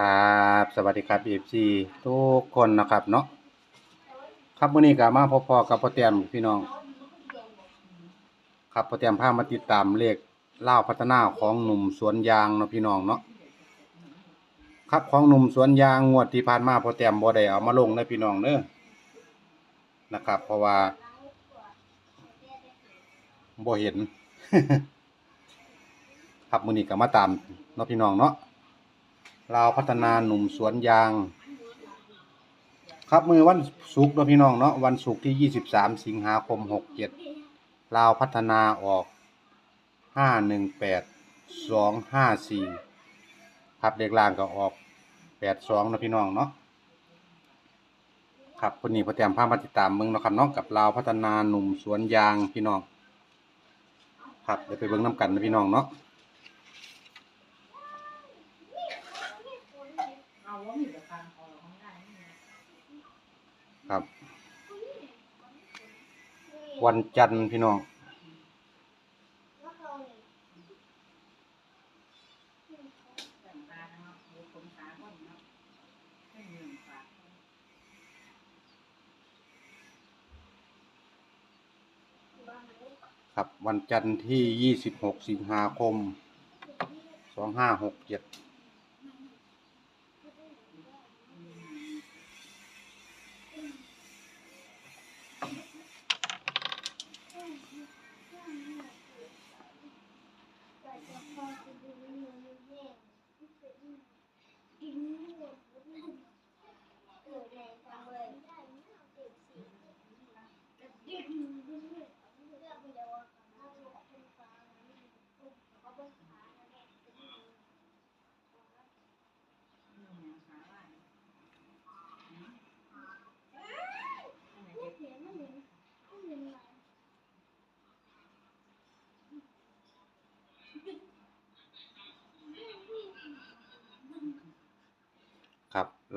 ครับสวัสดีครับ FC ทุกคนนะครับเนาะครับมื้อนี้ก็มาพบๆกับพ่อเตรียมพี่น้อง ครับพ่อเตรียมพามาติดตามเลขเล่าพัฒนาของหนุ่มสวนยางเนาะพี่น้องเนาะครับของหนุ่มสวนยางงวดที่ผ่านมาพ่อเตรียมบ่ได้เอามาลงนะพี่น้องเด้อนะครับ เพราะว่าบ่เห็น ครับมื้อนี้ก็มาตามเนาะพี่น้องเนาะ ลาวพัฒนาหนุ่มสวนยาง ครับมือวันศุกร์เนาะพี่น้องเนาะวันศุกร์ที่ 23 สิงหาคม 67ลาวพัฒนาออก 518 254ครับเด็กล่างก็ออก 82นะพี่น้องเนาะครับวันนี้พอแต้มพามาติดตามมืองเนาะครับเนาะกับลาวพัฒนาหนุ่มสวนยางพี่น้องครับเดี๋ยวไปเบิ่งน้ำกันนะพี่น้องเนาะ เอาว่ามีแต่การออกของได้นี่นะ ครับ วันจันทร์พี่น้องครับวันจันทร์ที่ 26 สิงหาคม 2567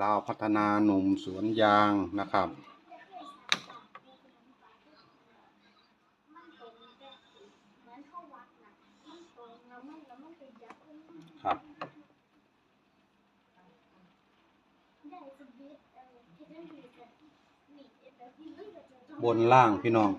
ลาวพัฒนาหนุ่มสวนยางนะครับ ครับ บนล่างพี่น้อง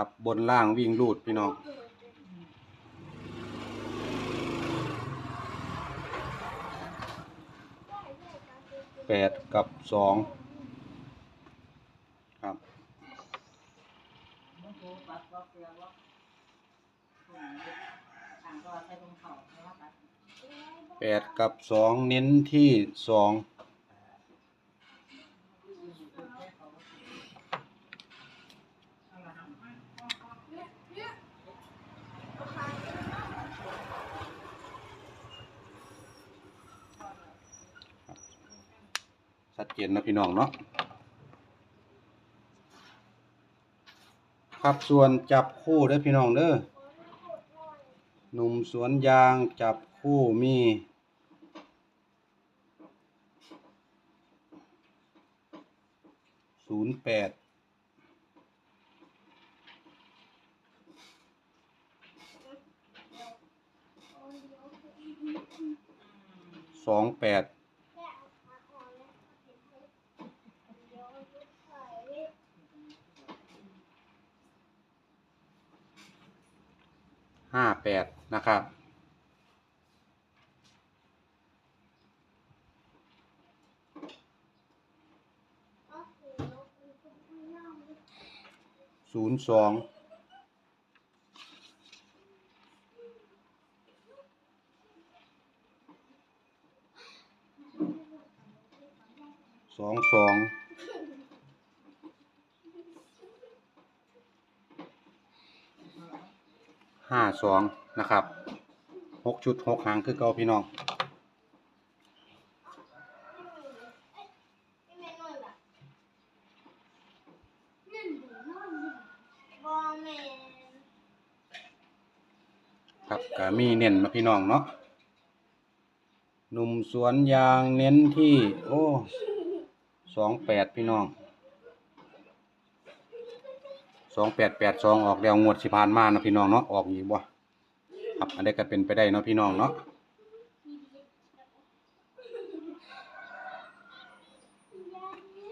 ครับ บนล่างวิ่งรูดพี่น้องแปดกับสองครับแปดกับสองเน้นที่สอง ดเจนนะพี่น้องเนาะครับส่วนจับคู่เด้อพี่น้องเด้อหนุ่มสวนยางจับคู่มีศูนย์แปดสองแปด ห้าแปดนะครับ ศูนย์สองสองสอง ห้าสองนะครับหกชุดหกหางคือเก่าพี่น้องครับก็มีเน้นมาพี่น้องเนาะหนุ่มสวนยางเน้นที่ โอ้สองแปดพี่น้อง สองแปดแปดสองออกแล้วงวดสิผ่านมานะพี่น้องเนาะออกอีกบ่ครับอันนี้ก็เป็นไปได้เนาะพี่น้องเนาะ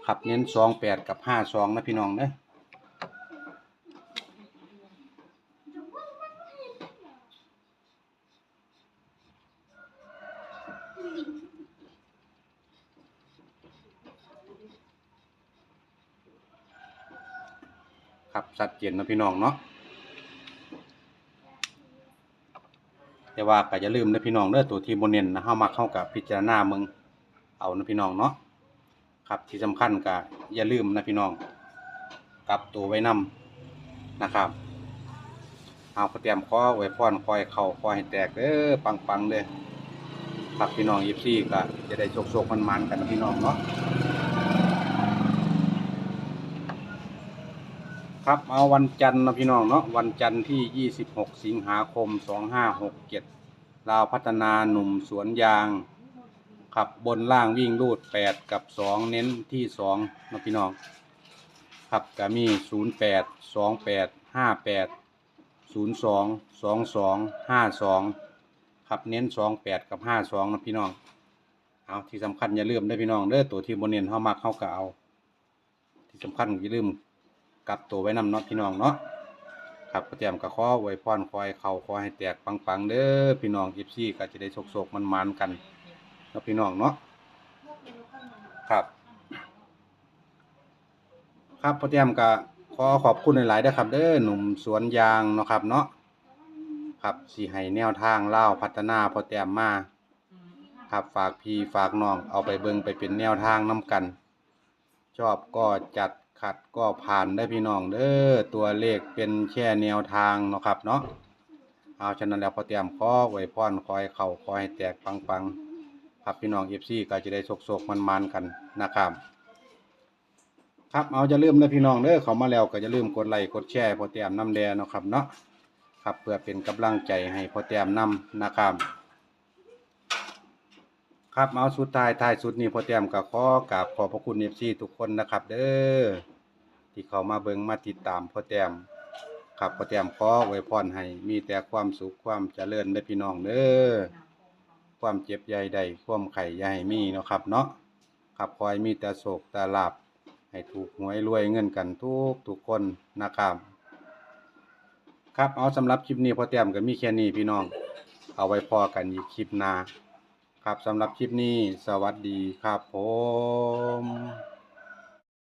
ครับเน้นสองแปดกับห้าสองนะพี่น้องเนาะ ชัดเจนนะพี่น้องเนาะแต่ว่าก็อย่าลืมนะพี่น้องเด้อตัวที่บ่เน้นนะเฮามักเข้ากับพิจารณาเมืองเอานะพี่น้องเนาะครับที่สำคัญก็อย่าลืมนะพี่น้องกลับตัวไว้นำนะครับเอาเตรียมคอไว้พรคอยเข้าคอยให้แตกเด้อปังๆเด้อครับพี่น้อง24ก็จะได้โชคๆมันๆกันนะพี่น้องเนาะ ครับเอาวันจันทร์นะพี่น้องเนาะวันจันทร์ที่ 26 สิงหาคม 2567ลาวพัฒนาหนุ่มสวนยาง ขับบนล่างวิ่งรูด 8 กับ 2 เน้นที่2นะพี่น้องครับก็มี 08 28 58 02 22 52ครับเน้น 28 กับ 52นะพี่น้องเอาที่สำคัญอย่าลืมเด้พี่น้องเด้อตัวที่บนเน้นเฮามักเฮาก็เอา ที่สำคัญอย่าลืม กลับตัวไว้นำเนาะพี่น้องเนาะครับก็เตรียมกระข้อไว้พรคอยเข่าคอยให้แตกปังๆเด้อพี่น้องอีฟซี่ก็จะได้โศกๆมันๆกันเนาะพี่น้องเนาะครับ ครับพ่อเตรียมก็ขอขอบคุณหลายๆเด้อครับเด้อหนุ่มสวนยางเนาะครับเนาะครับสิให้แนวทางเล่าพัฒนาพอเตรียมมาครับฝากพี่ฝากน้องเอาไปเบิงไปเป็นแนวทางนํกัน ชอบก็จัด ขัดก็ผ่านได้พี่น้องเด้อตัวเลขเป็นแค่แนวทางเนาะครับเนาะเอาฉะนั้นแล้วพอเตรียมข้อไว้พรคอยเข่าคอยให้แตกปังๆครับพี่น้องเอฟซีก็จะได้โศกๆมันๆกันนะครับ ครับเอาจะลืมนะพี่น้องเด้อเขามาแล้วก็จะลืมกดไลค์กดแชร์พอเตรียมน้ำแดงเนาะครับเนาะครับเพื่อเป็นกำลังใจให้พอเตรียมน้ำนะครับครับเอาสุดท้ายท้ายสุดนี้พอเตรียมกับข้อกราบขอบพระคุณเอฟซีทุกคนนะครับ เด้อ ที่เขามาเบิ่งมาติดตามพ่อเตรียมครับพ่อเตรียมขอไว้พรให้มีแต่ความสุขความเจริญได้พี่น้องเด้อความเจ็บใหญ่ใดความไข่ใหญ่มีเนาะครับเนาะครับคอยมีแต่โศกแต่ลาบให้ถูกหวยรวยเงินกันทุกทุกคนนะครับครับเอาสำหรับคลิปนี้พ่อเตรียมก็มีแค่นี้พี่น้อง เอาไว้พอกันอีกคลิปหน้าครับสำหรับคลิปนี้สวัสดีครับผม